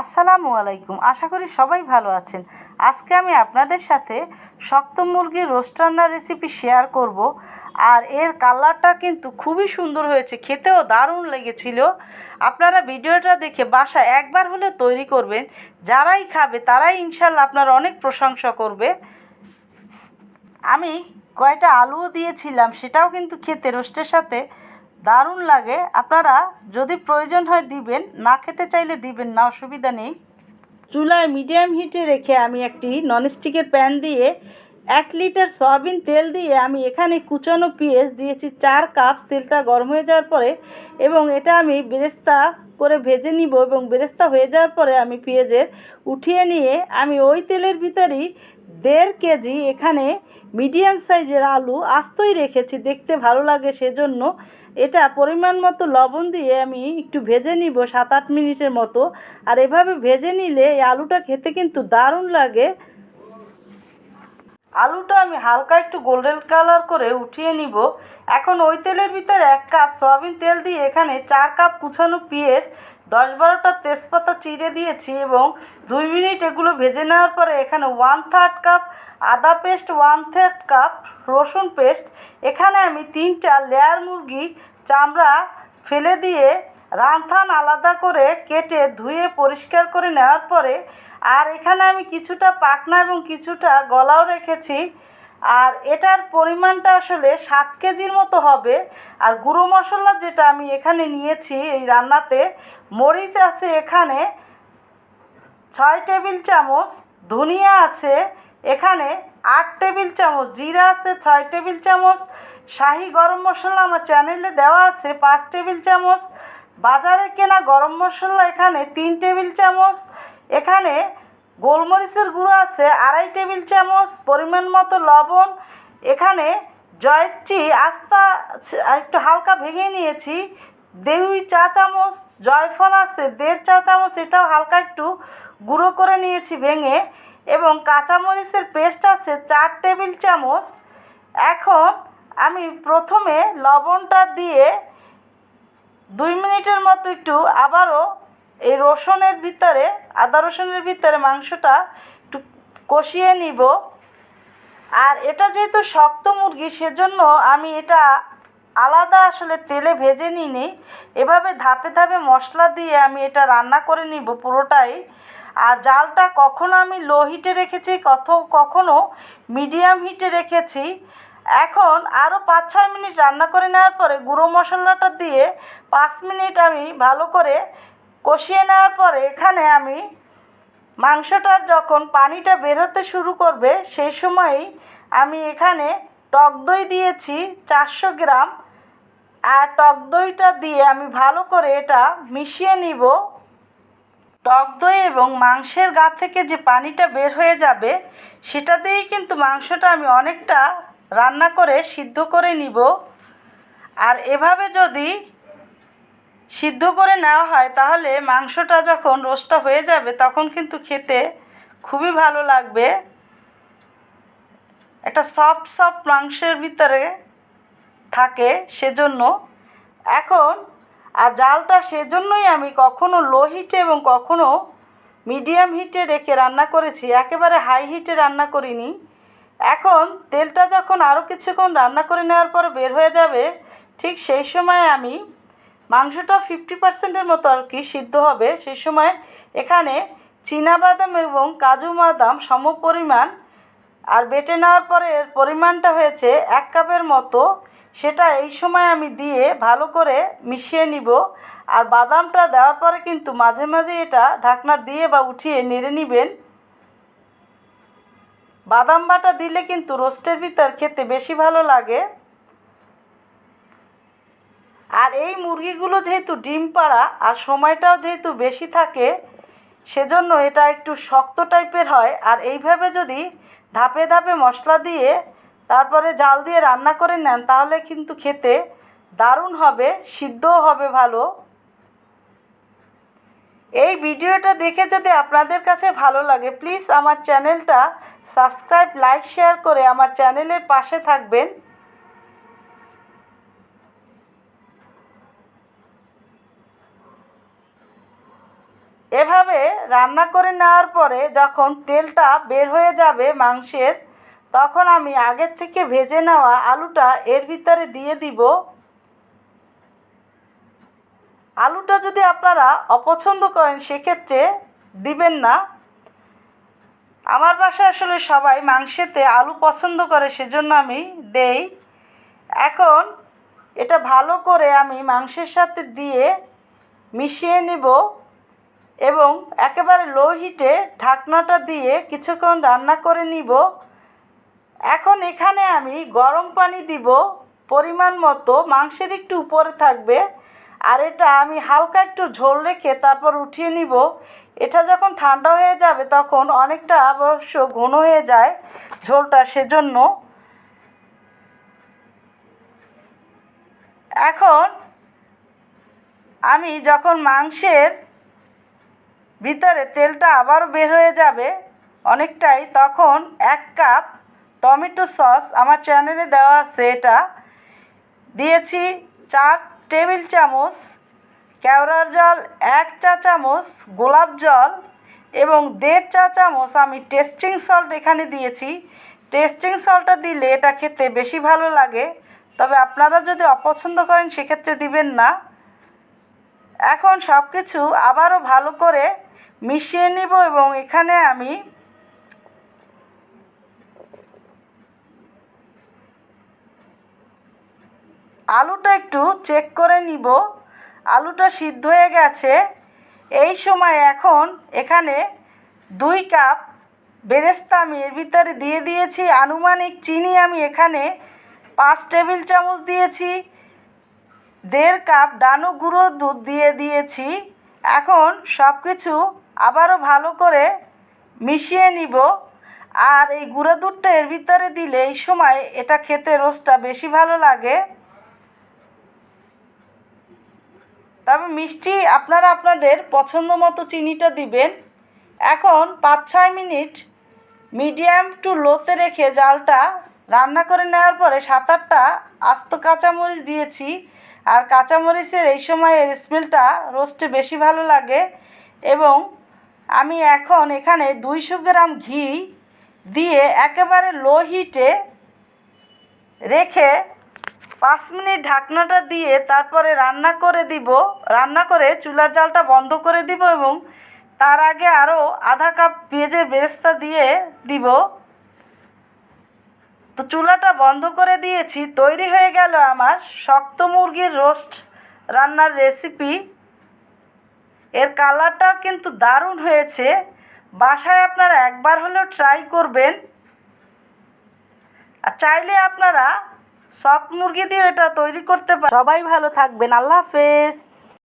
আসসালামু আলাইকুম। আশা করি সবাই ভালো আছেন। আজকে আমি আপনাদের সাথে শক্ত মুরগির রোস্ট রান্নার রেসিপি শেয়ার করব। আর এর কালারটা কিন্তু খুবই সুন্দর হয়েছে, খেতেও দারুণ লেগেছিল। আপনারা ভিডিওটা দেখে বাসায় একবার হলে তৈরি করবেন। যারাই খাবে তারাই ইনশাল্লাহ আপনার অনেক প্রশংসা করবে। আমি কয়টা আলুও দিয়েছিলাম, সেটাও কিন্তু খেতে রোস্টের সাথে দারুণ লাগে। আপনারা যদি প্রয়োজন হয় দিবেন, না খেতে চাইলে দিবেন না, অসুবিধা নেই। চুলায় মিডিয়াম হিটে রেখে আমি একটি ননস্টিকের প্যান দিয়ে এক লিটার সয়াবিন তেল দিয়ে আমি এখানে কুচানো পেঁয়াজ দিয়েছি, চার কাপ, তেলটা গরম হয়ে যাওয়ার পরে এবং এটা আমি বেরেস্তা করে ভেজে নিব এবং বেরেস্তা হয়ে যাওয়ার পরে আমি পেঁয়াজের উঠিয়ে নিয়ে আমি ওই তেলের ভিতরেই দেড় কেজি এখানে মিডিয়াম সাইজের আলু আস্তই রেখেছি। দেখতে ভালো লাগে সেজন্য এটা পরিমাণ মতো লবণ দিয়ে আমি একটু ভেজে নিব সাত আট মিনিটের মতো। আর এভাবে ভেজে নিলে এই আলুটা খেতে কিন্তু দারুণ লাগে। আলুটা আমি হালকা একটু গোল্ডেন কালার করে উঠিয়ে নিব। এখন ওই তেলের ভিতরে এক কাপ সয়াবিন তেল দিয়ে এখানে চার কাপ কুচানো পেঁয়াজ, দশ বারোটা তেজপাতা চিড়ে দিয়েছি এবং দুই মিনিট এগুলো ভেজে নেওয়ার পরে এখানে ওয়ান থার্ড কাপ আদা পেস্ট ওয়ান থার্ড কাপ রসুন পেস্ট এখানে আমি তিনটা লেয়ার মুরগি চামড়া ফেলে দিয়ে রানথান আলাদা করে কেটে ধুয়ে পরিষ্কার করে নেওয়ার পরে আর এখানে আমি কিছুটা পাকনা এবং কিছুটা গলাও রেখেছি। আর এটার পরিমাণটা আসলে সাত কেজির মতো হবে। আর গুঁড়ো মশলা যেটা আমি এখানে নিয়েছি এই রান্নাতে, মরিচ আছে এখানে ছয় টেবিল চামচ, ধনিয়া আছে এখানে আট টেবিল চামচ, জিরা আছে ছয় টেবিল চামচ, শাহি গরম মশলা আমার চ্যানেলে দেওয়া আছে পাঁচ টেবিল চামচ, বাজারে কেনা গরম মশলা এখানে তিন টেবিল চামচ এখানে গোলমরিচের গুঁড়ো আছে, আড়াই টেবিল চামচ পরিমাণ মতো লবণ। এখানে জয়ত্রী আস্তা একটু হালকা ভেঙে নিয়েছি। দুই চা চামচ জয়ফল আছে, দেড় চা চামচ এটাও হালকা একটু গুঁড়ো করে নিয়েছি ভেঙে। এবং কাঁচামরিচের পেস্ট আছে, চার টেবিল চামচ। এখন আমি প্রথমে লবণটা দিয়ে দুই মিনিটের মতো একটু আবারও এই রসুনের ভিতরে, আদা রসুনের ভিতরে মাংসটা একটু কষিয়ে নিব। আর এটা যেহেতু শক্ত মুরগি, সেজন্য আমি এটা আলাদা আসলে তেলে ভেজে নিইনি। এভাবে ধাপে ধাপে মশলা দিয়ে আমি এটা রান্না করে নিব পুরোটাই। আর জালটা কখনো আমি লো হিটে রেখেছি, কত, কখনো মিডিয়াম হিটে রেখেছি। এখন আরও পাঁচ ছয় মিনিট রান্না করে নেওয়ার পরে গুঁড়ো মশলাটা দিয়ে পাঁচ মিনিট আমি ভালো করে কষিয়ে নেওয়ার পরে এখানে আমি মাংসটার যখন পানিটা বেরোতে শুরু করবে, সেই সময়ই আমি এখানে টক দই দিয়েছি চারশো গ্রাম। আর টক দইটা দিয়ে আমি ভালো করে এটা মিশিয়ে নিব। টক দই এবং মাংসের গা থেকে যে পানিটা বের হয়ে যাবে, সেটা দিয়েই কিন্তু মাংসটা আমি অনেকটা রান্না করে সিদ্ধ করে নিব। আর এভাবে যদি সিদ্ধ করে নেওয়া হয়, তাহলে মাংসটা যখন রোস্টটা হয়ে যাবে, তখন কিন্তু খেতে খুবই ভালো লাগবে। একটা সফট সফট মাংসের ভিতরে থাকে সেজন্য। এখন, আর জালটা সেজন্যই আমি কখনো লো হিটে এবং কখনো মিডিয়াম হিটে রেখে রান্না করেছি, একেবারে হাই হিটে রান্না করিনি। এখন, তেলটা যখন আরও কিছুক্ষণ রান্না করে নেওয়ার পর বের হয়ে যাবে, ঠিক সেই সময় আমি মাংসটা ফিফটি পার্সেন্টের মতো আর কি সিদ্ধ হবে। সেই সময় এখানে বাদাম এবং কাজু বাদাম সম পরিমাণ আর বেটে নেওয়ার পরে এর পরিমাণটা হয়েছে এক কাপের মতো। সেটা এই সময় আমি দিয়ে ভালো করে মিশিয়ে নিব। আর বাদামটা দেওয়ার পরে কিন্তু মাঝে মাঝে এটা ঢাকনা দিয়ে বা উঠিয়ে নেড়ে নেবেন। বাদাম বাটা দিলে কিন্তু রোস্টের ভিতর খেতে বেশি ভালো লাগে। আর এই মুরগিগুলো যেহেতু ডিম পাড়া আর সময়টাও যেহেতু বেশি থাকে, সেজন্য এটা একটু শক্ত টাইপের হয়। আর এইভাবে যদি ধাপে ধাপে মশলা দিয়ে তারপরে জাল দিয়ে রান্না করে নেন, তাহলে কিন্তু খেতে দারুণ হবে, সিদ্ধও হবে ভালো। এই ভিডিওটা দেখে যদি আপনাদের কাছে ভালো লাগে প্লিজ আমার চ্যানেলটা সাবস্ক্রাইব লাইক শেয়ার করে আমার চ্যানেলের পাশে থাকবেন। এভাবে রান্না করে নেওয়ার পরে যখন তেলটা বের হয়ে যাবে মাংসের, তখন আমি আগের থেকে ভেজে নেওয়া আলুটা এর ভিতরে দিয়ে দিব। আলুটা যদি আপনারা অপছন্দ করেন, সেক্ষেত্রে দিবেন না। আমার বাসায় আসলে সবাই মাংসেতে আলু পছন্দ করে, সেজন্য আমি দেই। এখন এটা ভালো করে আমি মাংসের সাথে দিয়ে মিশিয়ে নেব। এবং একেবারে লো হিটে ঢাকনাটা দিয়ে কিছুক্ষণ রান্না করে নিব। এখন এখানে আমি গরম পানি দিব, পরিমাণ মতো, মাংসের একটু উপরে থাকবে, আর এটা আমি হালকা একটু ঝোল রেখে তারপর উঠিয়ে নিব। এটা যখন ঠান্ডা হয়ে যাবে তখন অনেকটা অবশ্য ঘন হয়ে যায় ঝোলটা সেজন্য। এখন আমি যখন মাংসের ভিতরে তেলটা আবারও বের হয়ে যাবে অনেকটাই। তখন এক কাপ টমেটো সস আমার চ্যানেলে দেওয়া আছে এটা। দিয়েছি চার টেবিল চামচ কেওড়ার জল, এক চা চামচ গোলাপ জল এবং দেড় চা চামচ আমি টেস্টিং সল্ট এখানে দিয়েছি। টেস্টিং সল্টটা দিলে এটা খেতে বেশি ভালো লাগে। তবে আপনারা যদি অপছন্দ করেন সেক্ষেত্রে দিবেন না। এখন সব কিছু আবারও ভালো করে মিশিয়ে নিব এবং এখানে আমি আলুটা একটু চেক করে নিব। আলুটা সিদ্ধ হয়ে গেছে। এই সময় এখন এখানে দুই কাপ বেরেস্তা আমি এর ভিতরে দিয়ে দিয়েছি। আনুমানিক চিনি আমি এখানে পাঁচ টেবিল চামচ দিয়েছি। দেড় কাপ ডানো গুঁড়ো দুধ দিয়ে দিয়েছি। এখন সব কিছু আবারও ভালো করে মিশিয়ে নিব। আর এই গুঁড়ো দুধটা এর ভিতরে দিলে এই সময় এটা খেতে রোস্টটা বেশি ভালো লাগে। তবে মিষ্টি আপনারা আপনাদের পছন্দ মতো চিনিটা দিবেন। এখন পাঁচ ছয় মিনিট মিডিয়াম টু লোতে রেখে জালটা রান্না করে নেওয়ার পরে সাত আটটা আস্ত কাঁচামরিচ দিয়েছি। আর কাঁচামরিচের এই সময়ের স্মেলটা রোস্টে বেশি ভালো লাগে এবং আমি এখন এখানে দুইশো গ্রাম ঘি দিয়ে একেবারে লো হিটে রেখে পাঁচ মিনিট ঢাকনাটা দিয়ে তারপরে রান্না করে দিব, রান্না করে চুলার জালটা বন্ধ করে দিব এবং তার আগে আরও আধা কাপ পেঁয়াজের বেরেস্তা দিয়ে দিব। তো চুলাটা বন্ধ করে দিয়েছি, তৈরি হয়ে গেল আমার শক্ত মুরগির রোস্ট রান্নার রেসিপি এর কালারটাও কিন্তু দারুণ হয়েছে। বাসায় আপনারা একবার হলেও ট্রাই করবেন। আর চাইলে আপনারা সব মুরগি দিয়ে এটা তৈরি করতে পারেন সবাই ভালো থাকবেন। আল্লাহ হাফেজ।